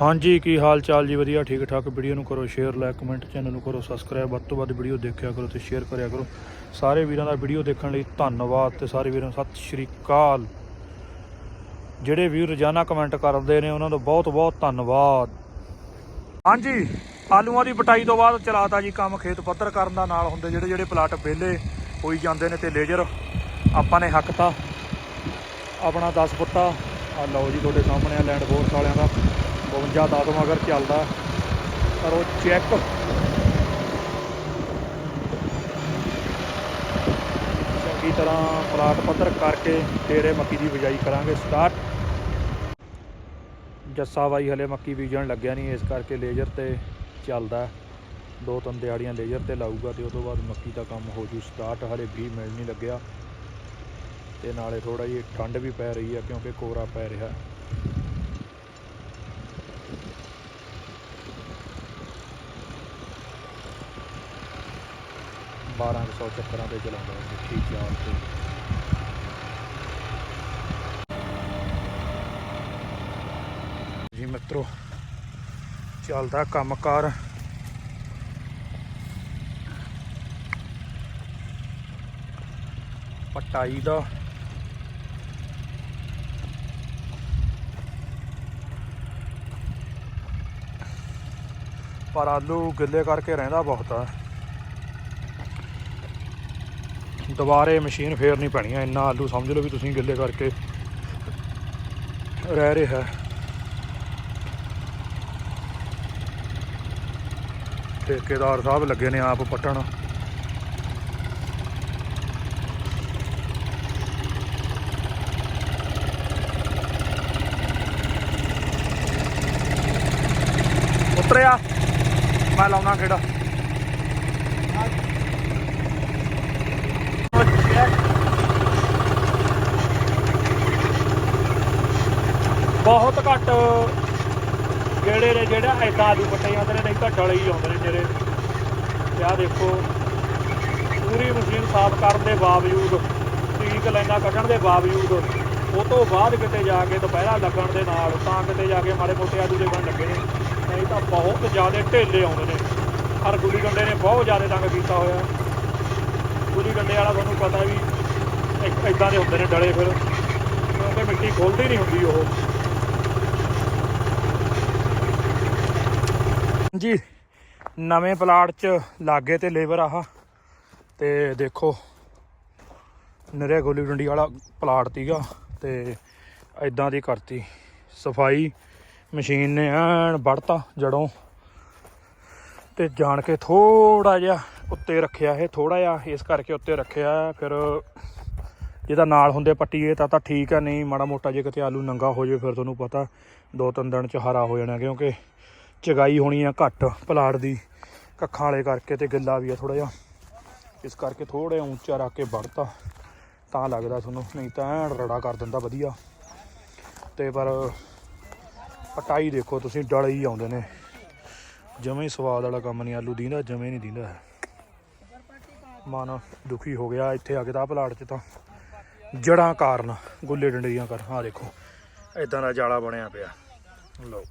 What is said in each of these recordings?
ਹਾਂਜੀ, ਕੀ ਹਾਲ ਚਾਲ ਜੀ? ਵਧੀਆ, ਠੀਕ ਠਾਕ। ਵੀਡੀਓ ਨੂੰ ਕਰੋ ਸ਼ੇਅਰ ਲਾਇਕ ਕਮੈਂਟ ਚੈਨਲ ਨੂੰ ਕਰੋ ਸਬਸਕ੍ਰਾਈਬ ਵੱਧ ਤੋਂ ਵੱਧ ਵੀਡੀਓ ਦੇਖਿਆ ਕਰੋ ਤੇ ਸ਼ੇਅਰ ਕਰਿਆ ਕਰੋ। ਸਾਰੇ ਵੀਰਾਂ ਦਾ ਵੀਡੀਓ ਦੇਖਣ ਲਈ ਧੰਨਵਾਦ ਤੇ ਸਾਰੇ ਵੀਰਾਂ ਨੂੰ ਸਤਿ ਸ਼੍ਰੀ ਅਕਾਲ। ਜਿਹੜੇ ਵੀਰ ਰੋਜ਼ਾਨਾ ਕਮੈਂਟ ਕਰਦੇ ਨੇ, ਉਹਨਾਂ ਦਾ ਬਹੁਤ ਬਹੁਤ ਧੰਨਵਾਦ। ਹਾਂਜੀ, ਆਲੂਆਂ ਦੀ ਪਟਾਈ ਤੋਂ ਬਾਅਦ ਚਲਾਤਾ ਜੀ ਕੰਮ ਖੇਤ ਪੱਧਰ ਕਰਨ ਦਾ ਨਾਲ ਹੁੰਦੇ ਜਿਹੜੇ ਜਿਹੜੇ ਪਲਾਟ ਵਿਹਲੇ ਹੋਈ ਜਾਂਦੇ ਨੇ ਤੇ ਲੇਜ਼ਰ ਆਪਾਂ ਨੇ ਹੱਕ ਹੱਕਤਾ ਆਪਣਾ 10 ਫੁੱਟਾ ਆ ਲਓ ਜੀ ਤੁਹਾਡੇ ਸਾਹਮਣੇ ਆ ਲੈਂਡ ਫੋਰਸ ਵਾਲਿਆਂ ਦਾ। 52 ਦਸ ਮਗਰ ਚੱਲਦਾ ਕਰੋ ਚੈੱਕ ਚੰਗੀ ਤਰ੍ਹਾਂ ਪਲਾਟ ਪੱਧਰ ਕਰਕੇ ਤੇਰੇ ਮੱਕੀ ਦੀ ਬਿਜਾਈ ਕਰਾਂਗੇ ਸਟਾਰਟ ਜੱਸਾ ਬਾਈ ਹਲੇ ਮੱਕੀ ਬੀਜਣ ਲੱਗਿਆ ਨਹੀਂ, ਇਸ ਕਰਕੇ ਲੇਜ਼ਰ ਤੇ ਚੱਲਦਾ। ਦੋ ਤਿੰਨ ਦਿਹਾੜੀਆਂ ਲੇਜ਼ਰ ਤੇ ਲਾਊਗਾ ਤੇ ਉਸ ਤੋਂ ਬਾਅਦ ਮੱਕੀ ਦਾ ਕੰਮ ਹੋ ਜੂ ਸਟਾਰਟ ਹਲੇ ਵੀ ਮਿਲ ਨਹੀਂ ਲੱਗਿਆ। ਤੇ ਨਾਲੇ ਥੋੜਾ ਜਿਹਾ ਠੰਡ ਵੀ ਪੈ ਰਹੀ ਆ ਕਿਉਂਕਿ ਕੋਰਾ ਪੈ ਰਿਹਾ। ਬਾਰਾਂ ਕੁ ਸੌ ਚੱਕਰਾਂ ਤੇ ਚਲਾਉਂਦਾ ਮਿੱਠੀ ਚਾਲ ਤੇ। ਜੀ ਮਿੱਤਰੋ, ਚੱਲਦਾ ਕੰਮਕਾਰ। ਪਟਾਈ ਦਾ। ਪਰ ਆਲੂ ਗਿੱਲੇ ਕਰਕੇ ਰਹਿੰਦਾ ਬਹੁਤ ਆ। ਦੁਬਾਰੇ ਮਸ਼ੀਨ ਫੇਰਨੀ ਪੈਣੀ ਹੈ ਇੰਨਾ ਆਲੂ ਸਮਝ ਲਓ ਵੀ ਤੁਸੀਂ ਗਿੱਲੇ ਕਰਕੇ ਰਹਿ ਰਿਹਾ। ਠੇਕੇਦਾਰ ਸਾਹਿਬ ਲੱਗੇ ਨੇ ਆਪ ਪੱਟਣ। ਉਤਰਿਆ। ਮੈਂ ਲਾਉਣਾ ਕਿਹੜਾ? ਬਹੁਤ ਘੱਟ ਜਿਹੜੇ ਨੇ, ਜਿਹੜਾ ਐਦਾਂ ਆਲੂ ਪੱਟੇ ਜਾਂਦੇ ਨੇ, ਨਹੀਂ ਤਾਂ ਡਲੇ ਹੀ ਆਉਂਦੇ ਨੇ ਜਿਹੜੇ। ਤੇ ਆਹ ਦੇਖੋ, ਪੂਰੀ ਮਸ਼ੀਨ ਸਾਫ਼ ਕਰਨ ਦੇ ਬਾਵਜੂਦ ਟੀਕ ਲਾਈਨਾਂ ਕੱਢਣ ਦੇ ਬਾਵਜੂਦ, ਉਹ ਤੋਂ ਬਾਅਦ ਕਿਤੇ ਜਾ ਕੇ ਦੁਪਹਿਰਾ ਲੱਗਣ ਦੇ ਨਾਲ, ਤਾਂ ਕਿਤੇ ਜਾ ਕੇ ਮਾੜੇ ਮੋਟੇ ਆਲੂ ਦੇ ਬਣ ਲੱਗੇ ਨੇ। ਨਹੀਂ ਤਾਂ ਬਹੁਤ ਜ਼ਿਆਦਾ ਢੇਲੇ ਆਉਂਦੇ ਨੇ। ਹਰ ਗੁੱਲੀ ਡੰਡੇ ਨੇ ਬਹੁਤ ਜ਼ਿਆਦਾ ਤੰਗ ਕੀਤਾ ਹੋਇਆ। ਗੁੱਲੀ ਡੰਡੇ ਵਾਲਾ ਤੁਹਾਨੂੰ ਪਤਾ ਵੀ ਇੱਕ ਇਦਾਂ ਦੇ ਹੁੰਦੇ ਨੇ ਡਲੇ ਫਿਰ। ਕਿਉਂਕਿ ਮਿੱਟੀ ਖੁੱਲਦੀ ਨਹੀਂ ਹੁੰਦੀ ਉਹ। ਜੀ, ਨਵੇਂ ਪਲਾਟ 'ਚ ਲਾਗੇ ਤੇ ਲੇਬਰ ਆਹ। ਤੇ ਦੇਖੋ ਨਰੇ ਗੋਲੀ ਡੰਡੀ ਵਾਲਾ ਪਲਾਟ ਤੀਗਾ ਤੇ ਐਦਾਂ ਦੀ ਕਰਤੀ। ਸਫ਼ਾਈ ਮਸ਼ੀਨ ਨੇ ਐਨ ਵੜਤਾ ਜੜੋਂ। ਤੇ ਜਾਣ ਕੇ ਥੋੜਾ ਜਿਹਾ ਉੱਤੇ ਰੱਖਿਆ ਇਹ ਥੋੜਾ ਜਿਹਾ ਇਸ ਕਰਕੇ ਉੱਤੇ ਰੱਖਿਆ, ਫਿਰ ਜਿਹਦਾ ਨਾਲ ਹੁੰਦੇ ਪੱਟੀਏ ਤਾਂ ਤਾਂ ਠੀਕ ਆ, ਨਹੀਂ ਮਾੜਾ ਮੋਟਾ ਜੇ ਕਿਤੇ ਆਲੂ ਨੰਗਾ ਹੋ ਜਾਵੇ, ਫਿਰ ਤੁਹਾਨੂੰ ਪਤਾ ਦੋ ਤਿੰਨ ਦਿਨ ਚ ਹਰਾ ਹੋ ਜਾਣਾ, ਕਿਉਂਕਿ ਚਗਾਈ ਹੋਣੀ ਆ ਘੱਟ ਪਲਾਟ ਦੀ, ਕੱਖਾਂ ਵਾਲੇ ਕਰਕੇ ਤੇ ਗਿੱਲਾ ਵੀ ਆ ਥੋੜਾ ਜਿਹਾ। ਇਸ ਕਰਕੇ ਥੋੜਾ ਉੱਚਾ ਰੱਖ ਕੇ ਵੜਤਾ ਤਾਂ ਲੱਗਦਾ ਤੁਹਾਨੂੰ, ਨਹੀਂ ਤਾਂ ਐਨ ਰੜਾ ਕਰ ਦਿੰਦਾ ਵਧੀਆ। ਤੇ ਪਰ ਪਟਾਈ ਦੇਖੋ ਤੁਸੀਂ, ਡਲ ਹੀ ਆਉਂਦੇ ਨੇ। ਜਮੇ ਸਵਾਦ ਵਾਲਾ ਕੰਮ ਨਹੀਂ, ਆਲੂ ਦੀਂਦਾ, ਜਮੇ ਨਹੀਂ ਦੀਂਦਾ। ਮਨ ਦੁਖੀ ਹੋ ਗਿਆ ਇੱਥੇ ਆ ਕੇ ਤਾਂ ਪਲਾਟ 'ਚ ਤਾਂ। ਜੜਾਂ ਕਾਰਨ ਗੁੱਲੇ ਡੰਡੀਆਂ ਕਰ ਹਾਂ ਦੇਖੋ ਇਦਾਂ ਦਾ ਜਾਲਾ ਬਣਿਆ ਪਿਆ। ਲਓ।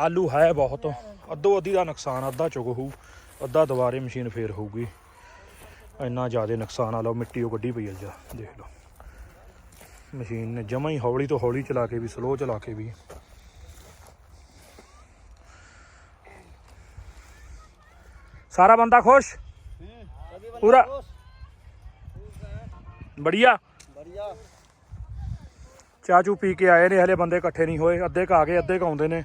ਆਲੂ ਹੈ ਬਹੁਤ। ਅੱਧੋ ਅੱਧੀ ਦਾ ਨੁਕਸਾਨ ਅੱਧਾ ਚੁਗ ਹੋਊ ਅੱਧਾ ਦੁਬਾਰੇ ਮਸ਼ੀਨ ਫੇਰ ਹੋਊਗੀ। ਇੰਨਾ ਜ਼ਿਆਦਾ ਨੁਕਸਾਨ ਆ ਲਓ ਮਿੱਟੀ ਉਹ ਗੱਡੀ ਪਈ ਆ ਜਾ ਦੇਖ ਲਓ। ਮਸ਼ੀਨ ਨੇ ਜਮਾ ਹੀ ਹੌਲੀ ਤੋਂ ਹੌਲੀ ਚਲਾ ਕੇ ਵੀ ਸਲੋ ਚਲਾ ਕੇ ਵੀ। ਸਾਰਾ ਬੰਦਾ ਖੁਸ਼? ਪੂਰਾ? ਬੜੀਆ? ਬੜੀਆ। ਚਾਚੂ ਪੀ ਕੇ ਆਏ ਨੇ ਹਲੇ ਬੰਦੇ ਇਕੱਠੇ ਨਹੀਂ ਹੋਏ ਅੱਧੇ ਕਾ ਕੇ ਅੱਧੇ ਕਾਉਂਦੇ ਨੇ।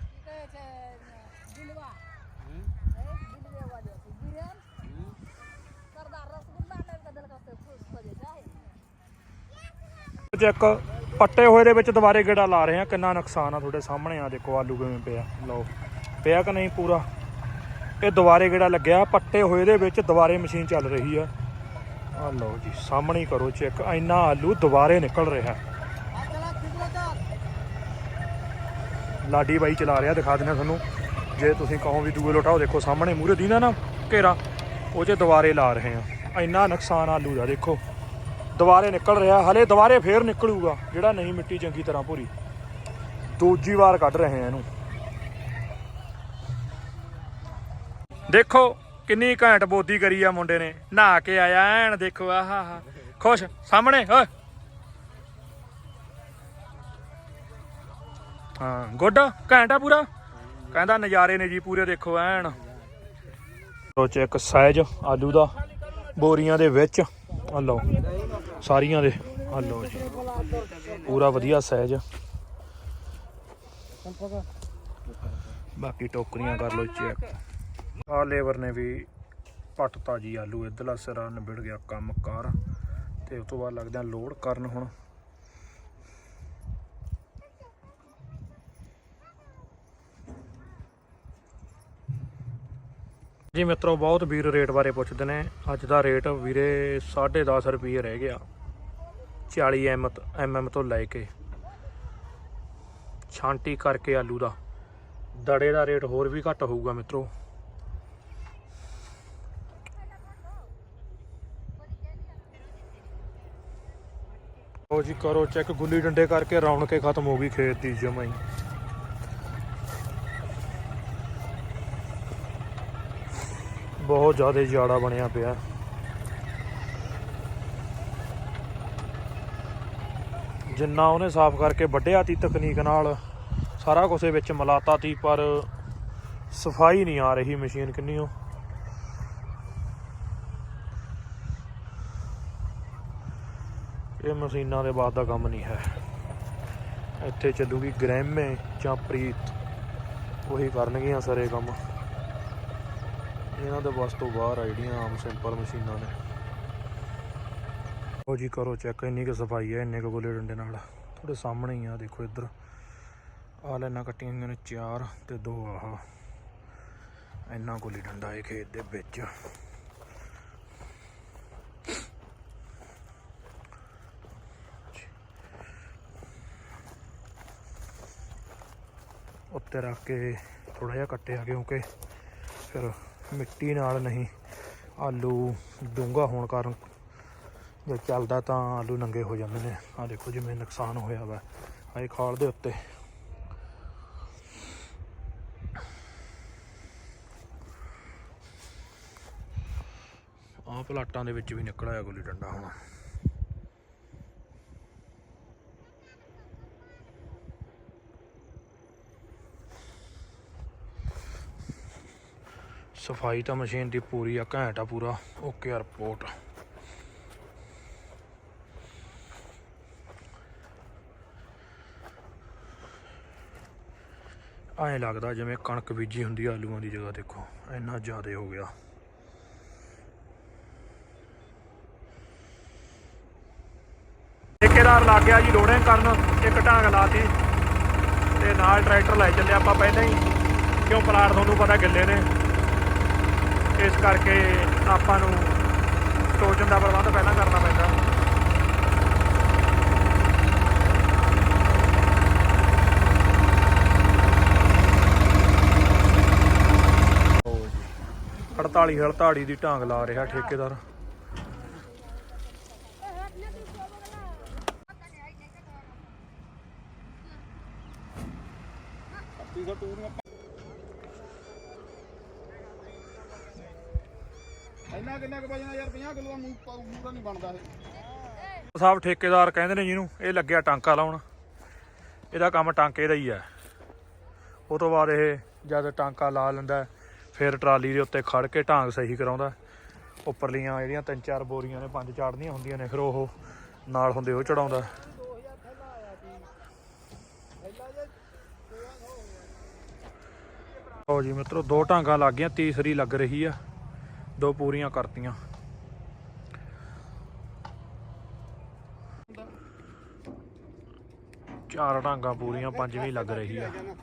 ਚੈੱਕ ਪੱਟੇ ਹੋਏ ਦੇ ਵਿੱਚ ਦੁਬਾਰੇ ਗੇੜਾ ਲਾ ਰਹੇ ਆ ਕਿੰਨਾ ਨੁਕਸਾਨ ਆ ਤੁਹਾਡੇ ਸਾਹਮਣੇ ਆ। ਦੇਖੋ ਆਲੂ ਕਿਵੇਂ ਪਿਆ। ਲਓ, ਪਿਆ ਕਿ ਨਹੀਂ ਪੂਰਾ? ਇਹ ਦੁਬਾਰੇ ਗੇੜਾ ਲੱਗਿਆ। ਪੱਟੇ ਹੋਏ ਦੇ ਵਿੱਚ ਦੁਬਾਰੇ ਮਸ਼ੀਨ ਚੱਲ ਰਹੀ ਆ। ਆ ਲਓ ਜੀ, ਸਾਹਮਣੇ ਕਰੋ ਚੈੱਕ। ਇੰਨਾ ਆਲੂ ਦੁਬਾਰੇ ਨਿਕਲ ਰਿਹਾ। ਲਾਡੀ ਬਾਈ ਚਲਾ ਰਿਹਾ, ਦਿਖਾ ਦਿੰਦਾ ਤੁਹਾਨੂੰ। ਜੇ ਤੁਸੀਂ ਕਹੋ ਵੀ ਦੂਏ ਲੋਟਾ ਉਹ ਦੇਖੋ ਸਾਹਮਣੇ ਮੂਰੇ ਦੀਨਾ ਨਾ ਘੇਰਾ, ਉਹ 'ਚ ਦੁਬਾਰੇ ਲਾ ਰਹੇ ਆ ਇੰਨਾ ਨੁਕਸਾਨ ਆਲੂ ਦਾ, ਦੇਖੋ। ਦੁਬਾਰੇ ਨਿਕਲ ਰਿਹਾ, ਹਲੇ ਦੁਬਾਰੇ ਫੇਰ ਨਿਕਲੂਗਾ, ਜਿਹੜਾ ਨਹੀਂ ਮਿੱਟੀ ਚੰਗੀ ਤਰ੍ਹਾਂ ਭੁਰੀ। ਦੂਜੀ ਵਾਰ ਕੱਢ ਰਹੇ ਆ ਇਹਨੂੰ। ਦੇਖੋ, ਕਿੰਨੀ ਘੈਂਟ ਬੋਦੀ ਕਰੀ ਆ ਮੁੰਡੇ ਨੇ। ਨਹਾ ਕੇ ਆਇਆ, ਐਨ ਦੇਖੋ, ਆਹਾ ਹਾ ਖੁਸ਼, ਸਾਹਮਣੇ, ਓਏ। ਹਾਂ, ਗੁੱਡ, ਘੈਂਟ ਆ ਪੂਰਾ। ਕਹਿੰਦਾ ਨਜ਼ਾਰੇ ਨੇ ਜੀ ਪੂਰੇ, ਦੇਖੋ, ਐਨ। ਲੋ ਚੈੱਕ ਸਾਈਜ਼ ਆਲੂ ਦਾ ਬੋਰੀਆਂ ਦੇ ਵਿੱਚ। ਆ ਲਓ, ਸਾਰੀਆਂ ਦੇ। ਆ ਲਓ ਜੀ, ਪੂਰਾ ਵਧੀਆ ਸਾਈਜ਼। ਬਾਕੀ ਟੋਕਰੀਆਂ ਕਰ ਲਓ ਚੈੱਕ। ਆ ਲੇਬਰ ਨੇ ਵੀ ਪੱਟਤਾ ਜੀ ਆਲੂ, ਇਧਰਲਾ ਸਿਰਾ ਨਿਬੜ ਗਿਆ ਕੰਮ ਕਾਰ, ਤੇ ਉਸ ਤੋਂ ਬਾਅਦ ਲੱਗਦਾ ਲੋਡ ਕਰਨ ਹੁਣ। ਜੀ ਮਿੱਤਰੋ, ਬਹੁਤ ਵੀਰ ਰੇਟ ਬਾਰੇ ਪੁੱਛਦੇ ਨੇ। ਅੱਜ ਦਾ ਰੇਟ ਵੀਰੇ 10.5 ਰੁਪਏ ਰਹਿ ਗਿਆ। 40 ਐਮ ਐਮ ਤੋਂ ਲੈ ਕੇ ਛਾਂਟੀ ਕਰਕੇ ਆਲੂ ਦਾ। ਦੜੇ ਦਾ ਰੇਟ ਹੋਰ ਵੀ ਘੱਟ ਹੋਊਗਾ ਮਿੱਤਰੋ। ਉਹ ਜੀ, ਕਰੋ ਚੈੱਕ। ਗੁੱਲੀ ਡੰਡੇ ਕਰਕੇ ਰੌਣਕ ਕੇ ਖਤਮ ਹੋ ਗਈ ਖੇਤ ਦੀ ਜਮਾਂ ਬਹੁਤ ਜ਼ਿਆਦਾ ਜਾੜਾ ਬਣਿਆ ਪਿਆ। ਜਿੰਨਾ ਉਹਨੇ ਸਾਫ਼ ਕਰਕੇ ਵੱਢਿਆ ਤੀ ਤਕਨੀਕ ਨਾਲ, ਸਾਰਾ ਕੁਝ ਵਿੱਚ ਮਿਲਾਤਾ ਤੀ, ਪਰ ਸਫ਼ਾਈ ਨਹੀਂ ਆ ਰਹੀ ਮਸ਼ੀਨ ਕਿੰਨੀ ਉਹ ਇਹ ਮਸ਼ੀਨਾਂ ਦੇ ਬਾਅਦ ਦਾ ਕੰਮ ਨਹੀਂ ਹੈ। ਇੱਥੇ ਚੱਲੂਗੀ ਗ੍ਰੈਮੇ ਜਾਂ ਪ੍ਰੀਤ। ਉਹੀ ਕਰਨਗੀਆਂ ਸਾਰੇ ਕੰਮ। ਇਹਨਾਂ ਦੇ ਵਸ ਤੋਂ ਬਾਹਰ ਆ ਜਿਹੜੀਆਂ ਆਮ ਸਿੰਪਲ ਮਸ਼ੀਨਾਂ ਨੇ। ਉਹ ਜੀ, ਕਰੋ ਚੈੱਕ ਇੰਨੀ ਕੁ ਸਫ਼ਾਈ ਹੈ ਇੰਨੇ ਕੁ ਗੋਲੇ ਡੰਡੇ ਨਾਲ। ਤੁਹਾਡੇ ਸਾਹਮਣੇ ਹੀ ਆ, ਦੇਖੋ ਇੱਧਰ। ਆ ਲੈਣਾ ਕੱਟੀਆਂ ਹੋਈਆਂ ਨੇ, ਚਾਰ ਤੇ ਦੋ ਆਹ। ਇੰਨਾ ਗੋਲੀ ਡੰਡਾ ਇਹ ਖੇਤ ਦੇ ਵਿੱਚ। ਉੱਤੇ ਰੱਖ ਕੇ ਥੋੜਾ ਜਿਹਾ ਕੱਟਿਆ ਕਿਉਂਕਿ ਫਿਰ ਮਿੱਟੀ ਨਾਲ ਨਹੀਂ, ਆਲੂ ਡੂੰਘਾ ਹੋਣ ਕਾਰਨ ਜੇ ਚੱਲਦਾ ਤਾਂ ਆਲੂ ਨੰਗੇ ਹੋ ਜਾਂਦੇ ਨੇ। ਆ ਦੇਖੋ ਜਿਵੇਂ ਨੁਕਸਾਨ ਹੋਇਆ ਵਾ, ਆਹ ਖਾਲ ਦੇ ਉੱਤੇ। ਆਹ ਪਲਾਟਾਂ ਦੇ ਵਿੱਚ ਵੀ ਨਿਕਲ ਆਇਆ ਗੁੱਲੀ ਡੰਡਾ ਹੁਣ। ਸਫ਼ਾਈ ਤਾਂ ਮਸ਼ੀਨ ਦੀ ਪੂਰੀ ਆ, ਘੈਂਟ ਆ ਪੂਰਾ। ਓਕੇ ਆ ਰਿਪੋਰਟ ਐਂ ਲੱਗਦਾ ਜਿਵੇਂ ਕਣਕ ਬੀਜੀ ਹੁੰਦੀ ਆਲੂਆਂ ਦੀ ਜਗ੍ਹਾ, ਦੇਖੋ। ਇੰਨਾ ਜ਼ਿਆਦਾ ਹੋ ਗਿਆ। ਠੇਕੇਦਾਰ ਲੱਗ ਗਿਆ ਜੀ ਲੋਡਿੰਗ ਕਰਨ, ਇੱਕ ਢਾਂਗ ਲਾਤੀ। ਤੇ ਨਾਲ ਟਰੈਕਟਰ ਲੈ ਚੱਲੇ ਆਪਾਂ ਪਹਿਲਾਂ ਹੀ। ਕਿਉਂ ਪਲਾਟ ਤੁਹਾਨੂੰ ਪਤਾ ਗਿੱਲੇ ਨੇ। ਇਸ ਕਰਕੇ ਆਪਾਂ ਨੂੰ ਟੋਚਨ ਦਾ ਪ੍ਰਬੰਧ ਪਹਿਲਾਂ ਕਰਨਾ ਪੈਂਦਾ। ਹੜਤਾਲੀ ਜੀ 48 ਹੜਤਾੜੀ ਦੀ ਢਾਂਗ ਲਾ ਰਿਹਾ ਠੇਕੇਦਾਰ। ਇੰਨਾ ਕਿੰਨਾ ਕੁ ਵਜਣਾ ਯਾਰ 50 ਕਿਲੋ ਦਾ ਮੂੰਹ ਮੂੰਹ ਨਹੀਂ ਬਣਦਾ ਇਹ। ਸਾਹਿਬ ਠੇਕੇਦਾਰ ਕਹਿੰਦੇ ਨੇ ਜਿਹਨੂੰ ਇਹ ਲੱਗਿਆ ਟਾਂਕਾ ਲਾਉਣ। ਇਹਦਾ ਕੰਮ ਟਾਂਕੇ ਦਾ ਹੀ ਹੈ ਉਹ ਤੋਂ ਬਾਅਦ ਇਹ ਜਦ ਟਾਂਕਾ ਲਾ ਲੈਂਦਾ ਹੈ, ਫਿਰ ਟਰਾਲੀ ਦੇ ਉੱਤੇ ਖੜ ਕੇ ਢਾਂਗ ਸਹੀ ਕਰਾਉਂਦਾ। ਉੱਪਰਲੀਆਂ ਜਿਹੜੀਆਂ ਤਿੰਨ ਚਾਰ ਬੋਰੀਆਂ ਨੇ ਪੰਜ ਚਾੜਨੀਆਂ ਹੁੰਦੀਆਂ ਨੇ ਫਿਰ ਉਹ ਨਾਲ ਹੁੰਦੇ ਉਹ ਚੜਾਉਂਦਾ। ਹੋ ਜੀ ਮਿੱਤਰੋ ਦੋ ਢਾਂਗਾਂ ਲੱਗ ਗਈਆਂ ਤੀਸਰੀ ਲੱਗ ਰਹੀ ਆ। ਦੋ ਪੂਰੀਆਂ ਕਰਤੀਆਂ। ਚਾਰ ਢਾਂਗਾਂ ਪੂਰੀਆਂ, ਪੰਜਵੀਂ ਲੱਗ ਰਹੀ ਆ। ਇਹਨੂੰ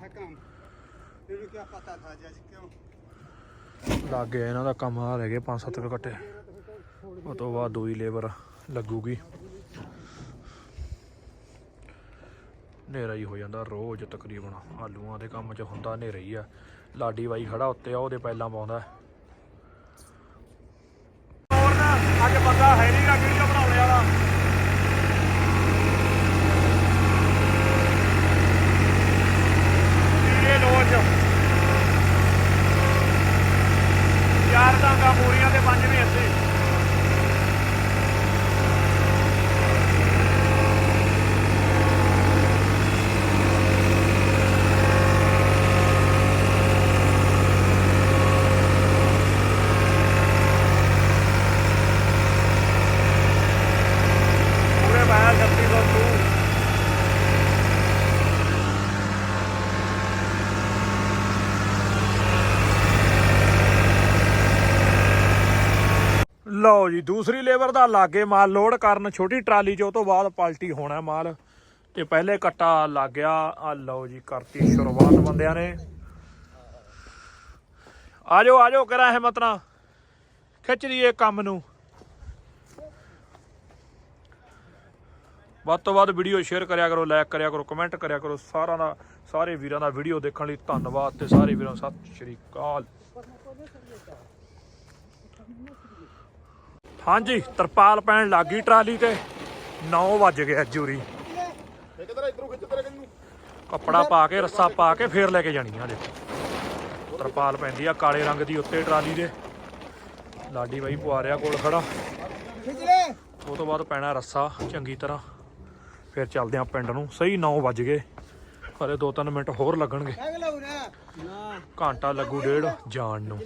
ਕੀ ਪਤਾ ਥਾ ਜੀ ਕਿਉਂ ਲੱਗ ਗਿਆ ਇਹਨਾਂ ਦਾ ਕੰਮ ਆ ਰਹਿ ਗਏ ਪੰਜ ਸੱਤ ਕੁ ਕੱਟੇ ਉਹ ਤੋਂ ਬਾਅਦ ਦੂਈ ਲੇਬਰ ਲੱਗੂਗੀ। ਹਨੇਰਾ ਹੀ ਹੋ ਜਾਂਦਾ, ਰੋਜ਼ ਤਕਰੀਬਨ ਆਲੂਆਂ ਦੇ ਕੰਮ 'ਚ ਹੁੰਦਾ, ਹਨੇਰਾ ਹੀ ਆ। ਲਾਡੀ ਬਾਈ ਖੜਾ ਉੱਤੇ ਆ, ਉਹਦੇ ਪਹਿਲਾਂ ਪਾਉਂਦਾ ਹੋਰ ਨਾ ਅੱਜ ਬੰਦਾ ਹੈ ਨਹੀਂਗਾ ਵੀਡੀਓ ਬਣਾਉਣੇ ਵਾਲਾ ਲਓ ਜੀ, ਦੂਸਰੀ ਲੇਬਰ ਦਾ ਲਾਗੇ ਮਾਲ ਲੋਡ ਕਰਨ ਛੋਟੀ ਟਰਾਲੀ 'ਚ, ਉਹ ਤੋਂ ਬਾਅਦ ਪਲਟੀ ਹੋਣਾ ਮਾਲ। ਤੇ ਪਹਿਲੇ ਕੱਟਾ ਲੱਗ ਗਿਆ। ਆ ਲਓ ਜੀ, ਕਰਤੀ ਸ਼ੁਰੂਆਤ ਬੰਦਿਆਂ ਨੇ। ਆਜੋ ਆਜੋ, ਕਰਾਂ ਹਿੰਮਤ ਨਾ ਖਿੱਚ ਲਈਏ ਕੰਮ ਨੂੰ। ਵੱਧ ਤੋਂ ਵੱਧ ਵੀਡੀਓ ਸ਼ੇਅਰ ਕਰਿਆ ਕਰੋ ਲਾਈਕ ਕਰਿਆ ਕਰੋ, ਕਮੈਂਟ ਕਰਿਆ ਕਰੋ। ਸਾਰਾ ਦਾ ਸਾਰੇ ਵੀਰਾਂ ਦਾ ਵੀਡੀਓ ਦੇਖਣ ਲਈ ਧੰਨਵਾਦ ਤੇ ਸਾਰੇ ਵੀਰਾਂ ਨੂੰ ਸਤਿ ਸ਼੍ਰੀ ਅਕਾਲ। ਹਾਂਜੀ ਤਰਪਾਲ ਪੈਣ ਲੱਗੀ ਟਰਾਲੀ ਤੇ। 9 ਵੱਜ ਗਏ ਜੂਰੀ। ਕੱਪੜਾ ਪਾ ਕੇ ਰੱਸਾ ਪਾ ਕੇ ਫੇਰ ਲੈ ਕੇ ਜਾਣੀ ਆ ਦੇਖੋ ਤਰਪਾਲ ਪੈਂਦੀ ਆ ਕਾਲੇ ਰੰਗ ਦੀ ਉੱਤੇ ਟਰਾਲੀ ਦੇ। ਲਾਡੀ ਬਾਈ ਪਵਾ ਰਿਆ ਕੋਲ ਖੜਾ। ਉਹ ਤੋਂ ਬਾਅਦ ਪੈਣਾ ਰੱਸਾ ਚੰਗੀ ਤਰ੍ਹਾਂ। ਫਿਰ ਚੱਲਦੇ ਆ ਪਿੰਡ ਨੂੰ। ਸਹੀ 9 ਵੱਜ ਗਏ। ਹਲੇ 2-3 ਮਿੰਟ ਹੋਰ ਲੱਗਣਗੇ। ਘੰਟਾ ਲੱਗੂ ਡੇਢ ਜਾਣ ਨੂੰ।